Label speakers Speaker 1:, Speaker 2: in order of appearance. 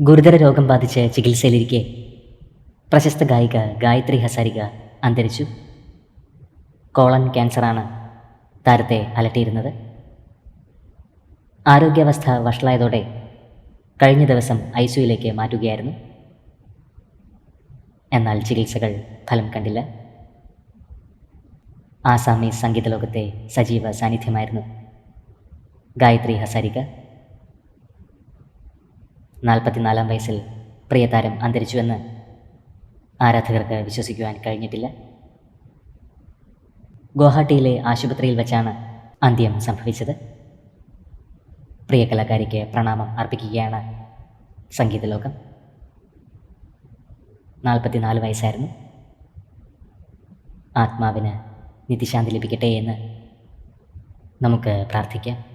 Speaker 1: ഗുരുതര രോഗം ബാധിച്ച് ചികിത്സയിലിരിക്കെ പ്രശസ്ത ഗായിക ഗായത്രി ഹസാരിക അന്തരിച്ചു. കോളൻ ക്യാൻസറാണ് താരത്തെ അലട്ടിയിരുന്നത്. ആരോഗ്യാവസ്ഥ വഷളായതോടെ കഴിഞ്ഞ ദിവസം ഐ സിയുയിലേക്ക് മാറ്റുകയായിരുന്നു. എന്നാൽ ചികിത്സകൾ ഫലം കണ്ടില്ല. ആസാമി സംഗീത ലോകത്തെ സജീവ സാന്നിധ്യമായിരുന്നു ഗായത്രി ഹസാരിക. നാൽപ്പത്തിനാലാം വയസ്സിൽ പ്രിയതാരം അന്തരിച്ചുവെന്ന് ആരാധകർക്ക് വിശ്വസിക്കുവാൻ കഴിഞ്ഞിട്ടില്ല. ഗുവാഹട്ടിയിലെ ആശുപത്രിയിൽ വെച്ചാണ് അന്ത്യം സംഭവിച്ചത്. പ്രിയ കലാകാരിക്ക് പ്രണാമം അർപ്പിക്കുകയാണ് സംഗീതലോകം നാൽപ്പത്തിനാല് വയസ്സായിരുന്നു. ആത്മാവിന് നിത്യശാന്തി ലഭിക്കട്ടെ എന്ന് നമുക്ക് പ്രാർത്ഥിക്കാം.